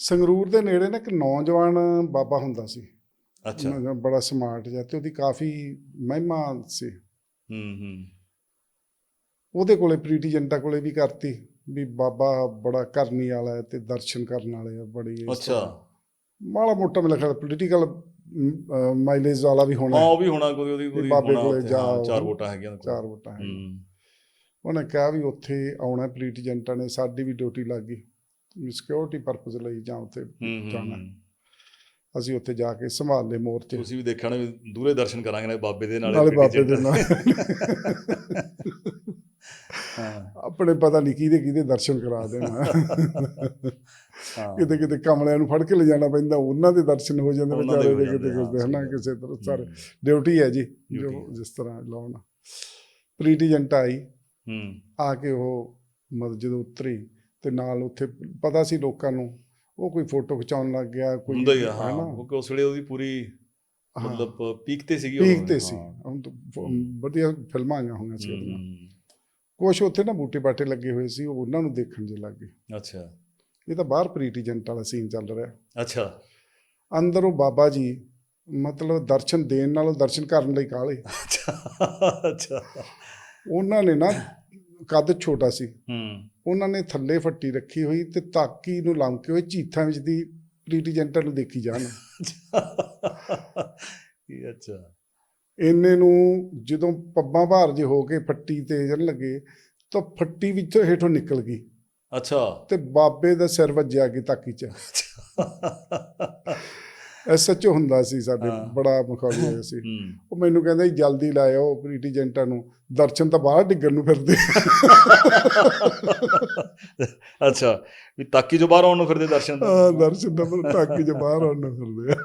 ਸੰਗਰੂਰ ਦੇ ਨੇੜੇ ਨਾ ਇੱਕ ਨੌਜਵਾਨ ਬਾਬਾ ਹੁੰਦਾ ਸੀ। ਅੱਛਾ। ਬੜਾ ਸਮਾਰਟ ਜਿਹਾ ਤੇ ਉਹਦੀ ਕਾਫੀ ਮਹਿਮਾ ਸੀ। ਹੂੰ ਹੂੰ। ਉਹਦੇ ਕੋਲੇ ਪ੍ਰੀਤੀ ਜੰਟਾ ਕੋਲੇ ਵੀ ਕਰਤੀ ਵੀ ਬਾਬਾ ਬੜਾ ਕਰਨੀ ਵਾਲਾ ਹੈ ਤੇ ਦਰਸ਼ਨ ਕਰਨ ਵਾਲੇ ਆ ਬੜੀ ਅੱਛਾ। ਮਾੜਾ ਮੋਟਾ ਮੈਨੂੰ ਲੱਗਦਾ ਪੋਲੀਟੀਕਲ ਮਾਈਲੇਜ ਵਾਲਾ ਵੀ ਹੋਣਾ। ਹਾਂ ਉਹ ਵੀ ਹੋਣਾ ਕੋਈ ਉਹਦੀ ਉਹਦੀ ਬਾਬੇ ਕੋਲੇ ਜਾ ਚਾਰ ਵੋਟਾਂ ਹੈਗੀਆਂ। ਚਾਰ ਵੋਟਾਂ ਹੈ। ਉਹਨੇ ਕਿਹਾ ਵੀ ਉੱਥੇ ਆਉਣਾ ਪ੍ਰੀਤੀ ਜੰਟਾ ਨੇ ਸਾਡੀ ਵੀ ਡਿਊਟੀ ਲੱਗ ਗਈ। ਸਿਕਿਉਰਿਟੀ ਪਰਪਸ ਲਈ ਜਾਂ ਉੱਥੇ ਜਾਣਾ। ਅਸੀਂ ਉੱਥੇ ਜਾ ਕੇ ਸੰਭਾਲ ਲਏ ਮੋਰਚੇ। ਤੁਸੀਂ ਵੀ ਦੇਖਣਾ ਦੂਰੇ ਦਰਸ਼ਨ ਕਰਾਂਗੇ ਨਾ ਬਾਬੇ ਦੇ ਨਾਲ ਨਾਲੇ ਬਾਬੇ ਦੇ ਨਾਲ। ਆਪਣੇ ਪਤਾ ਨਹੀਂ ਕਿਹਦੇ ਕਿਹਦੇ ਦਰਸ਼ਨ ਕਰਾ ਦੇਣਾ। ਕਿਤੇ ਕਿਤੇ ਕਮਲਿਆਂ ਨੂੰ ਫੜ ਕੇ ਲਿਜਾਣਾ ਪੈਂਦਾ ਉਹਨਾਂ ਦੇ ਦਰਸ਼ਨ ਹੋ ਜਾਂਦੇ ਵਿਚਾਰੇ ਦੇ ਕਿਤੇ ਕਿਤੇ ਹਨਾ। ਕਿਸੇ ਤਰ੍ਹਾਂ ਸਾਰੇ ਡਿਊਟੀ ਹੈ ਜੀ ਜੋ। ਜਿਸ ਤਰ੍ਹਾਂ ਲਾਉਣਾ। ਪ੍ਰੀਤੀ ਜੰਟਾ ਆਈ। ਹੂੰ। ਆ ਕੇ ਉਹ ਮਤਲਬ ਜਦੋਂ ਉਤਰੀ ਤੇ ਨਾਲ ਉੱਥੇ ਪਤਾ ਸੀ ਲੋਕਾਂ ਨੂੰ ਉਹ ਕੋਈ ਫੋਟੋ ਖਿਚਾਉਣ ਲੱਗ ਗਿਆ ਕੋਈ ਹੁੰਦਾ ਹੀ ਆ ਹਾਂ ਹਨਾ? ਕਿਉਂਕਿ ਉਸ ਵੇਲੇ ਉਹਦੀ ਪੂਰੀ ਹਾਂ, ਮਤਲਬ ਪੀਕ ਤੇ ਸੀਗੀ ਉਹ, ਪੀਕ ਤੇ ਸੀ। ਹੁਣ ਤਾਂ ਫ- ਵਧੀਆ ਫਿਲਮਾਂ ਆਈਆਂ ਹੋਈਆਂ ਸੀ ਉਹਦੀਆਂ। ਕੁਛ ਉੱਥੇ ਨਾ ਬੂਟੇ ਬਾਟੇ ਲੱਗੇ ਹੋਏ ਸੀ ਉਹ ਉਹਨਾਂ ਨੂੰ ਦੇਖਣ ਜੇ ਲੱਗ। ਗਏ ਅੱਛਾ। ਇਹ ਤਾਂ ਬਾਹਰ ਪ੍ਰੀਤੀ ਜੰਟਾ ਵਾਲਾ ਸੀਨ ਚੱਲ ਰਿਹਾ। ਅੱਛਾ। ਅੰਦਰ ਉਹ ਬਾਬਾ ਜੀ ਮਤਲਬ ਦਰਸ਼ਨ ਦੇਣ ਨਾਲੋਂ ਦਰਸ਼ਨ ਕਰਨ ਲਈ ਕਾਲੇ ਅੱਛਾ ਅੱਛਾ। ਉਹਨਾਂ ਨੇ ਨਾ ਕੱਦ ਛੋਟਾ ਸੀ। ਹੂੰ। ਉਹਨਾਂ ਨੇ ਥੱਲੇ ਫੱਟੀ ਰੱਖੀ ਹੋਈ ਤੇ ਤਾਕੀ ਨੂੰ ਲੰਮਕੇ ਹੋਏ ਚੀਥਾਂ ਵਿੱਚ ਦੀ ਜੰਟਾ ਨੂੰ ਦੇਖੀ ਜਾਣ। ਇਹ ਅੱਛਾ। ਇੰਨੇ ਨੂੰ ਜਦੋਂ ਪੱਬਾਂ ਭਾਰ ਜੇ ਹੋ ਕੇ ਫੱਟੀ ਤੇ ਜਨ ਲੱਗੇ ਤਾਂ ਫੱਟੀ ਵਿੱਚੋਂ ਹੇਠੋਂ ਨਿਕਲ ਗਈ। ਅੱਛਾ। ਤੇ ਬਾਬੇ ਦਾ ਸਿਰ ਵੱਜਿਆ ਕਿ ਤਾਕੀ ਚ। ਐਸਐਚ ਹੁੰਦਾ ਸੀ ਸਾਡੇ ਹਾਂ। ਬੜਾ ਮਖੌਲੀ ਹੋਇਆ ਸੀ। ਹੂੰ। ਉਹ ਮੈਨੂੰ ਕਹਿੰਦਾ ਜੀ ਜਲਦੀ ਲਾਇਓ ਪ੍ਰੀਤੀ ਜੰਟਾ ਨੂੰ। ਦਰਸ਼ਨ ਤਾਂ ਬਾਹਰ ਡਿੱਗਣ ਨੂੰ ਫਿਰਦੇ। ਅੱਛਾ ਵੀ ਤਾਕੀ ਜੋ ਬਾਹਰ ਆਉਣ ਨੂੰ ਫਿਰਦੇ ਦਰਸ਼ਨ ਆ ਦਰਸ਼ਨ ਤਾਂ ਤਾਕੀ ਚ ਬਾਹਰ ਆਉਣ ਨੂੰ ਫਿਰਦੇ।